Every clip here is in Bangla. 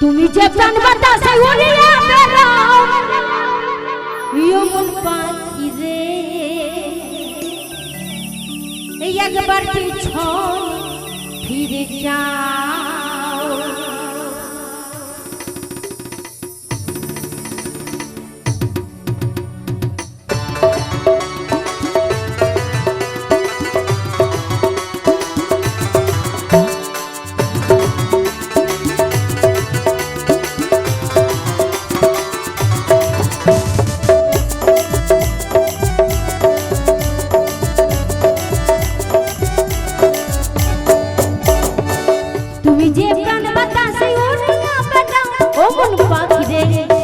তুমি যে প্রাণ বাতাসে উড়িয়া বেড়াও ইয়মন পাখি রে। এই একবার পিছন ফিরে যাও পাখি রে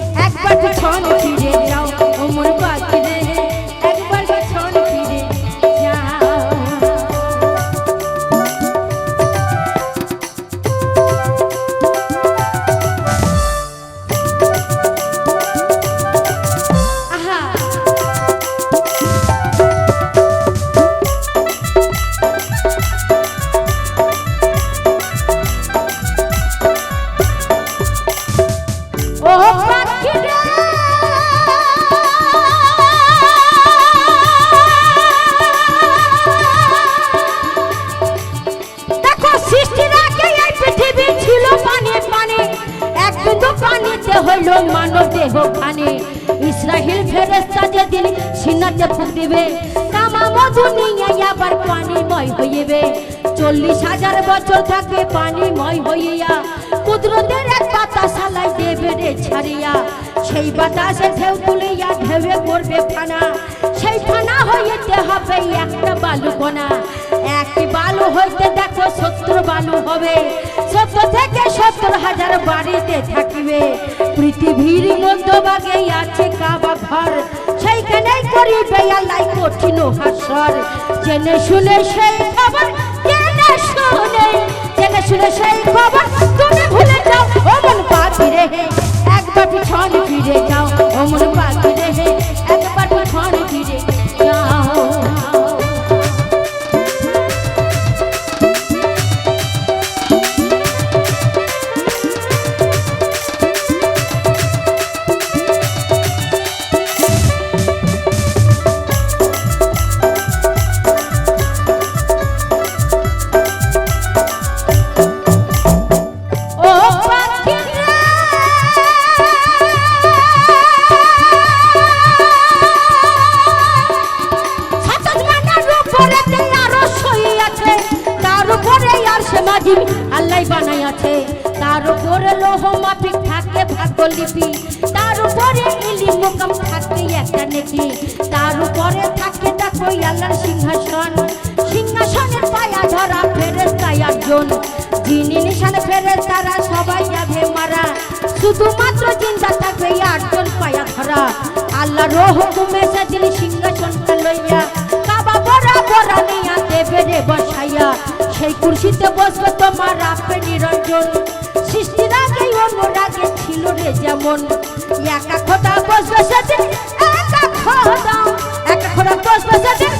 মানব দেহ খানে। ইসরাহিল ফেরেস্তা যেদিন সিনাতে ফুক দিবে কামা মধু নিয়ে আবার পানিময় হইবে। চল্লিশ হাজার বছর থাকবে পানিময় হইয়া, কুদরতের এক পাতা সালাই দেবে রে ছাড়িয়া। সেই বাতাসে ঢেউ তুলিয়া ঢেউয়ে করবে ফানা সেই ফানা হইতে হবে একটা বালু কোনা একটি বালু হইতে দেখো সত্তর বালু হবে। সত্তর থেকে সত্তর হাজার বাড়িতে থাকিবে পৃথিবীর মধ্যভাগে আছে কাবা ঘর। সেইখানেই করিবে আল্লাহ কঠিন হাসর জেনে শুনে সেই খবর জেনে শুনে? মাঝি আল্লাহ বানাই আছে তার উপরে লোহ মাফিক থাকে ভাগ্য লিপি তার উপরে ইলি মোকাম থাকে একটা নেকি। তার উপরে থাকে দেখো আল্লাহর সিংহাসন। সিংহাসনের পায়া ধরা ফেরেস্তায় একজন যিনি নিশানে ফেরে তারা সবাই যাবে মারা। শুধুমাত্র চিন্তা থাকবে আটজন পায়া ধরা। আল্লাহ রোহ হুকুমে সেদিন সিংহাসনটা লইয়া এই কুর্সিতে বসবে তোমার আপে নিরঞ্জন সৃষ্টির আগে অনুরাগে ছিল রে যেমন। একা খোদা বসবে সেদিন একা খোদা একা খোদা বসবে সেদিন